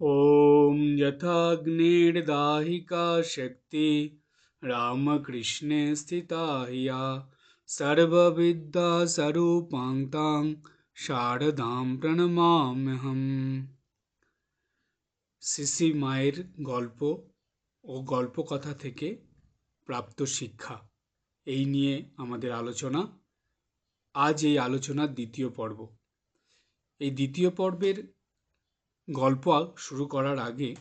ॐ यथाग्निर्दाहिका शक्ति रामकृष्णे स्थिता या सर्वविद्यास्वरूपां तां শারদাম প্রণমাম্যহম সিসি মায়ের গল্প ও গল্প কথা থেকে প্রাপ্ত শিক্ষা এই নিয়ে আমাদের আলোচনা আজ এই আলোচনার দ্বিতীয় পর্ব এই দ্বিতীয় পর্বের গল্প শুরু করার আগে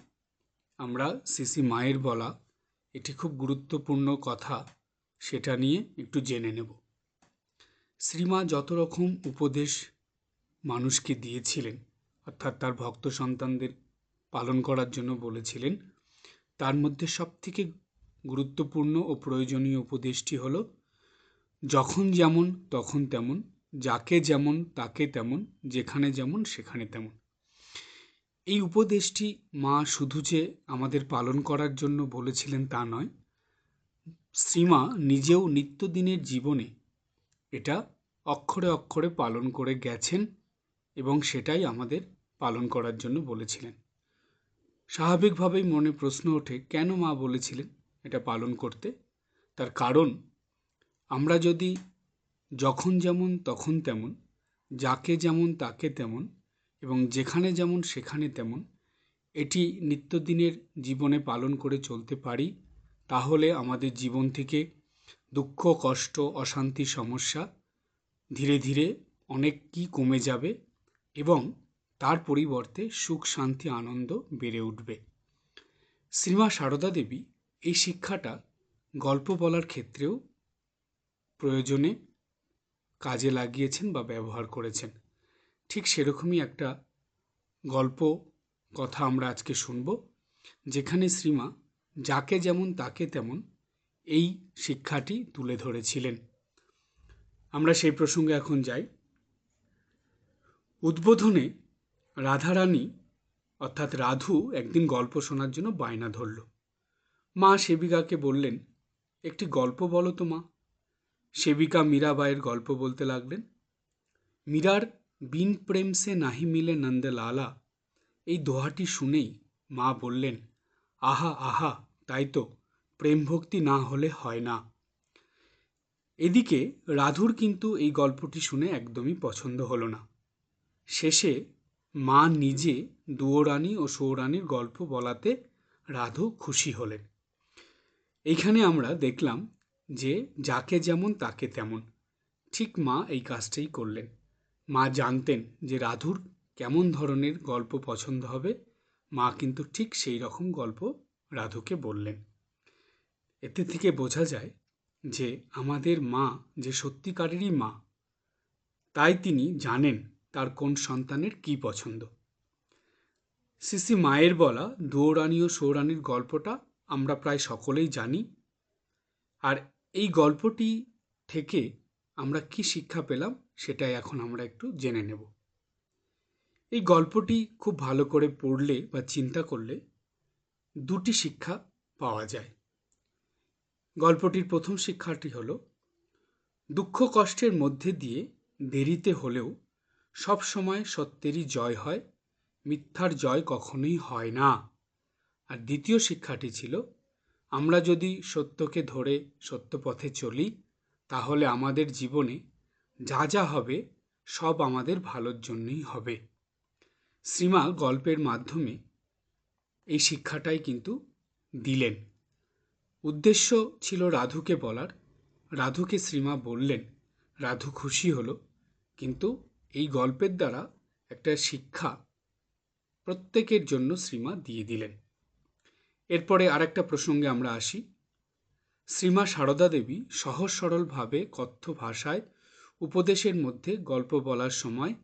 আমরা সিসি মায়ের বলা একটি খুব গুরুত্বপূর্ণ কথা সেটা নিয়ে একটু জেনে নেব। শ্রীমা যত রকম উপদেশ মানুষকে দিয়েছিলেন, অর্থাৎ তার ভক্ত সন্তানদের পালন করার জন্য বলেছিলেন, তার মধ্যে সবথেকে গুরুত্বপূর্ণ ও প্রয়োজনীয় উপদেশটি হলো, যখন যেমন, তখন তেমন, যাকে যেমন, তাকে তেমন, যেখানে যেমন, সেখানে তেমন। এই উপদেশটি মা শুধু যে আমাদের পালন করার জন্য বলেছিলেন তা নয়, শ্রীমা নিজেও নিত্যদিনের জীবনে এটা অক্ষরে অক্ষরে পালন করে গেছেন এবং সেটাই আমাদের পালন করার জন্য বলেছিলেন। স্বাভাবিকভাবেই মনে প্রশ্ন ওঠে, কেন মা বলেছিলেন এটা পালন করতে? তার কারণ, আমরা যদি যখন যেমন তখন তেমন, যাকে যেমন তাকে তেমন এবং যেখানে যেমন, সেখানে তেমন, এটি নিত্যদিনের জীবনে পালন করে চলতে পারি, তাহলে আমাদের জীবন থেকে দুঃখ, কষ্ট, অশান্তি, সমস্যা ধীরে ধীরে অনেক কি কমে যাবে এবং তার পরিবর্তে সুখ, শান্তি, আনন্দ বেড়ে উঠবে। শ্রীমা সারদা দেবী এই শিক্ষাটা গল্প বলার ক্ষেত্রেও প্রয়োজনে কাজে লাগিয়েছেন বা ব্যবহার করেছেন। ঠিক সেরকমই একটা গল্প, কথা আমরা আজকে শুনব, যেখানে শ্রীমা যাকে যেমন তাকে তেমন এই শিক্ষাটি তুলে ধরেছিলেন। আমরা সেই প্রসঙ্গে এখন যাই। উদ্বোধনে রাধারানী, অর্থাৎ রাধু, একদিন গল্প শোনার জন্য বায়না ধরল। মা সেবিকাকে বললেন, একটি গল্প বলো তো মা। সেবিকা মীরাবাইয়ের গল্প বলতে লাগলেন, মীরার বিন প্রেম সে নাহি মিলে নন্দে লালা। এই দোহাটি শুনেই মা বললেন, আহা আহা, তাই তো, প্রেম ভক্তি না হলে হয় না। এদিকে রাধুর কিন্তু এই গল্পটি শুনে একদমই পছন্দ হলো না। শেষে মা নিজে দুয়োরানী ও সৌরানীর গল্প বলাতে রাধু খুশি হলেন। এইখানে আমরা দেখলাম যে, যাকে যেমন তাকে তেমন। ঠিক মা এই কাজটাই করলেন। মা জানতেন যে রাধুর কেমন ধরনের গল্প পছন্দ হবে। মা কিন্তু ঠিক সেই রকম গল্প রাধুকে বললেন। এতে থেকে বোঝা যায় যে আমাদের মা যে সত্যিকারেরই মা, তাই তিনি জানেন তার কোন সন্তানের কি পছন্দ। সিসি মায়ের বলা দুয়োরানী ও সৌরানির গল্পটা আমরা প্রায় সকলেই জানি। আর এই গল্পটি থেকে আমরা কি শিক্ষা পেলাম সেটাই এখন আমরা একটু জেনে নেব। এই গল্পটি খুব ভালো করে পড়লে বা চিন্তা করলে দুটি শিক্ষা পাওয়া যায়। গল্পটির প্রথম শিক্ষাটি হল, দুঃখ কষ্টের মধ্যে দিয়ে দেরিতে হলেও সব সময় সত্যেরই জয় হয়, মিথ্যার জয় কখনোই হয় না। আর দ্বিতীয় শিক্ষাটি ছিল, আমরা যদি সত্যকে ধরে সত্য পথে চলি তাহলে আমাদের জীবনে যা যা হবে, সব আমাদের ভালোর জন্যই হবে। শ্রীমা গল্পের মাধ্যমে এই শিক্ষাটাই কিন্তু দিলেন। উদ্দেশ্য ছিল রাধুকে বলার। রাধুকে শ্রীমা বললেন, রাধু খুশি হলো, কিন্তু এই গল্পের দ্বারা একটা শিক্ষা প্রত্যেকের জন্য শ্রীমা দিয়ে দিলেন। এরপরে আরেকটা প্রসঙ্গে আমরা আসি। শ্রীমা সারদা দেবী সহজ সরলভাবে কথ্য ভাষায় উপদেশের মধ্যে গল্প বলার সময়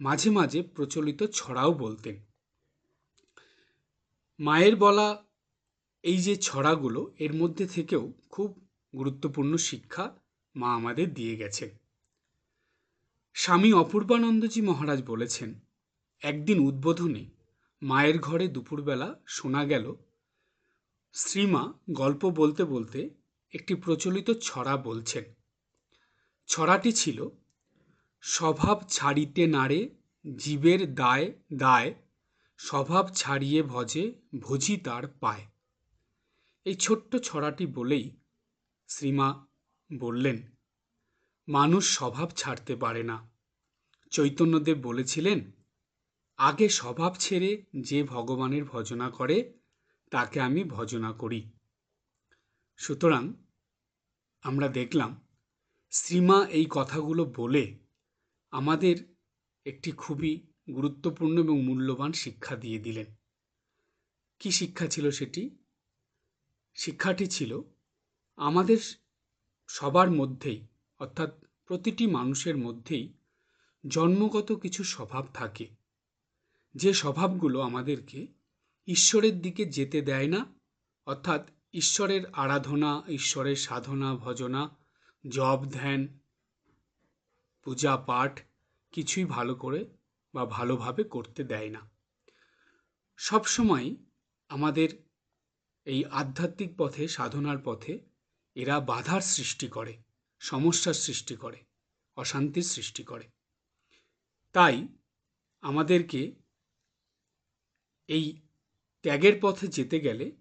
মাঝে মাঝে প্রচলিত ছড়াও বলতেন। মায়ের বলা এই যে ছড়াগুলো, এর মধ্যে থেকেও খুব গুরুত্বপূর্ণ শিক্ষা মা আমাদের দিয়ে গেছেন। স্বামী অপূর্বানন্দজি মহারাজ বলেছেন, একদিন উদ্বোধনে মায়ের ঘরে দুপুরবেলা শোনা গেল শ্রীমা গল্প বলতে বলতে একটি প্রচলিত ছড়া বলছেন। ছড়াটি ছিল, স্বভাব ছাড়িতে নারে জীবের দায় দায়, স্বভাব ছাড়িয়ে ভজে, ভোজি তার পায়। এই ছোট্ট ছড়াটি বলেই শ্রীমা বললেন, মানুষ স্বভাব ছাড়তে পারে না। চৈতন্যদেব বলেছিলেন, আগে স্বভাব ছেড়ে যে ভগবানের ভজনা করে তাকে আমি ভজনা করি। সুতরাং আমরা দেখলাম, শ্রীমা এই কথাগুলো বলে আমাদের একটি খুবই গুরুত্বপূর্ণ এবং মূল্যবান শিক্ষা দিয়ে দিলেন। কি শিক্ষা ছিল সেটি? শিক্ষাটি ছিল আমাদের সবার মধ্যেই, অর্থাৎ প্রতিটি মানুষের মধ্যেই জন্মগত কিছু স্বভাব থাকে। যে স্বভাবগুলো আমাদেরকে ঈশ্বরের দিকে যেতে দেয় না। অর্থাৎ ঈশ্বরের আরাধনা, ঈশ্বরের সাধনা, ভজনা, জপ, ধ্যান, পূজা, পাঠ কিছুই ভালো করে বা ভালোভাবে করতে দেয় না। সবসময় আমাদের এই আধ্যাত্মিক পথে, সাধনার পথে এরা বাধার সৃষ্টি করে, সমস্যার সৃষ্টি করে, অশান্তির সৃষ্টি করে। তাই আমাদেরকে এই ত্যাগের পথে যেতে গেলে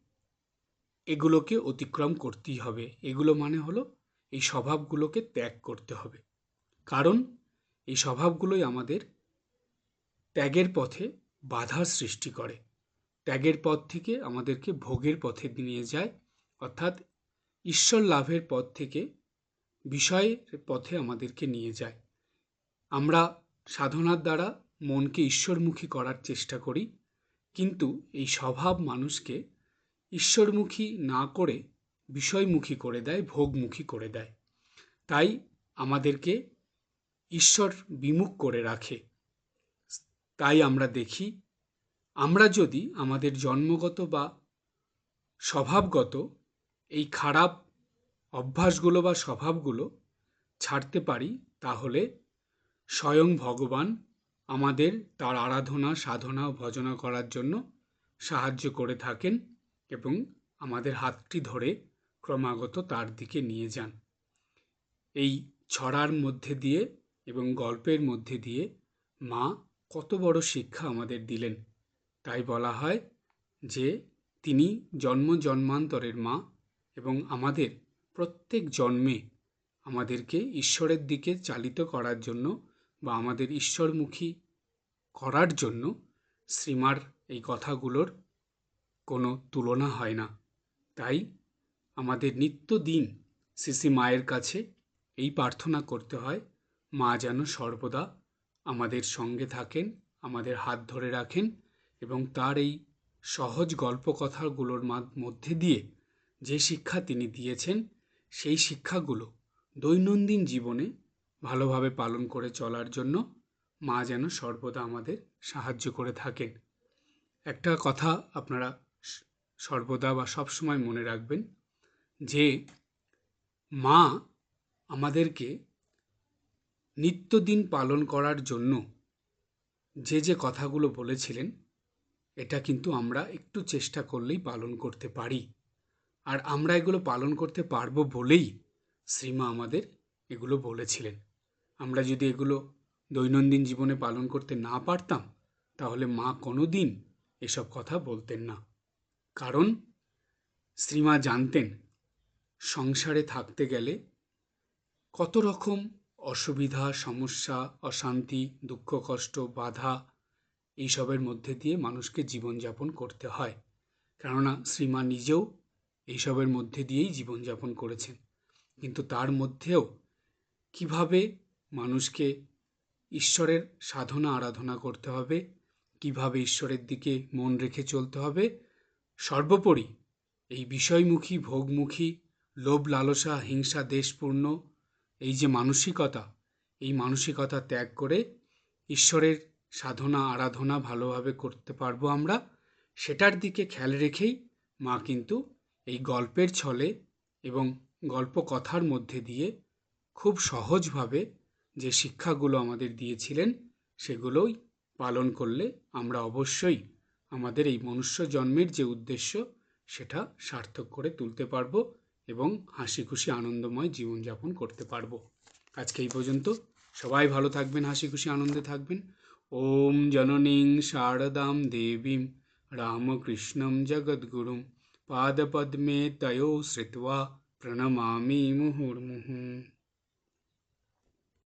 এগুলোকে অতিক্রম করতেই হবে। এগুলো মানে হলো এই স্বভাবগুলোকে ত্যাগ করতে হবে। কারণ এই স্বভাবগুলোই আমাদের ত্যাগের পথে বাধার সৃষ্টি করে। ত্যাগের পথ থেকে আমাদেরকে ভোগের পথে নিয়ে যায়। অর্থাৎ ঈশ্বর লাভের পথ থেকে বিষয়ের পথে আমাদেরকে নিয়ে যায়। আমরা সাধনার দ্বারা মনকে ঈশ্বরমুখী করার চেষ্টা করি। কিন্তু এই স্বভাব মানুষকে ঈশ্বরমুখী না করে, বিষয়মুখী করে দেয়, ভোগমুখী করে দেয়। তাই আমাদেরকে ঈশ্বর বিমুখ করে রাখে। তাই আমরা দেখি, আমরা যদি আমাদের জন্মগত বা স্বভাবগত এই খারাপ অভ্যাসগুলো বা স্বভাবগুলো ছাড়তে পারি, তাহলে স্বয়ং ভগবান আমাদের তার আরাধনা, সাধনা ও ভজনা করার জন্য সাহায্য করে থাকেন এবং আমাদের হাতটি ধরে ক্রমাগত তার দিকে নিয়ে যান। এই ছড়ার মধ্যে দিয়ে এবং গল্পের মধ্যে দিয়ে মা কত বড় শিক্ষা আমাদের দিলেন। তাই বলা হয় যে তিনি জন্ম জন্মান্তরের মা এবং আমাদের প্রত্যেক জন্মে আমাদেরকে ঈশ্বরের দিকে চালিত করার জন্য বা আমাদের ঈশ্বরমুখী করার জন্য শ্রীমার এই কথাগুলোর কোনো তুলনা হয় না। তাই আমাদের নিত্য দিন শ্রী মায়ের কাছে এই প্রার্থনা করতে হয়, মা যেন সর্বদা আমাদের সঙ্গে থাকেন, আমাদের হাত ধরে রাখেন এবং তার এই সহজ গল্প কথাগুলোর মধ্যে দিয়ে যে শিক্ষা তিনি দিয়েছেন, সেই শিক্ষাগুলো দৈনন্দিন জীবনে ভালোভাবে পালন করে চলার জন্য মা যেন সর্বদা আমাদের সাহায্য করে থাকেন। একটা কথা আপনারা সর্বদা বা সবসময় মনে রাখবেন যে মা আমাদেরকে নিত্যদিন পালন করার জন্য যে যে কথাগুলো বলেছিলেন, এটা কিন্তু আমরা একটু চেষ্টা করলেই পালন করতে পারি। আর আমরা এগুলো পালন করতে পারব বলেই শ্রীমা আমাদের এগুলো বলেছিলেন। আমরা যদি এগুলো দৈনন্দিন জীবনে পালন করতে না পারতাম, তাহলে মা কোনো দিন এসব কথা বলতেন না। কারণ শ্রীমা জানতেন, সংসারে থাকতে গেলে কত রকম অসুবিধা, সমস্যা, অশান্তি, দুঃখ, কষ্ট, বাধা এইসবের মধ্যে দিয়ে মানুষকে জীবনযাপন করতে হয়। কেননা শ্রীমা নিজেও এইসবের মধ্যে দিয়েই জীবনযাপন করেছেন। কিন্তু তার মধ্যেও কীভাবে মানুষকে ঈশ্বরের সাধনা, আরাধনা করতে হবে। কীভাবে ঈশ্বরের দিকে মন রেখে চলতে হবে? সর্বোপরি এই বিষয়মুখী, ভোগমুখী লোভ লালসা হিংসা, দেশপূর্ণ, এই যে মানসিকতা, এই মানসিকতা ত্যাগ করে ঈশ্বরের সাধনা, আরাধনা ভালোভাবে করতে পারব আমরা, সেটার দিকে খেয়াল রেখেই মা কিন্তু এই গল্পের ছলে এবং গল্প কথার মধ্যে দিয়ে খুব সহজভাবে যে শিক্ষাগুলো আমাদের দিয়েছিলেন, সেগুলোই পালন করলে আমরা অবশ্যই আমাদের এই মনুষ্য জন্মের যে উদ্দেশ্য, সেটা সার্থক করে তুলতে পারব এবং হাসি খুশি আনন্দময় জীবনযাপন করতে পারব। আজকে এই পর্যন্ত সবাই ভালো থাকবেন, হাসি খুশি আনন্দে থাকবেন। ওম জননীং শারদাম দেবীম রামকৃষ্ণম জগদ্গুরুম পাদপদ্মে তয়ো শ্রিত্বা প্রণমামি মুহুর্মুহুম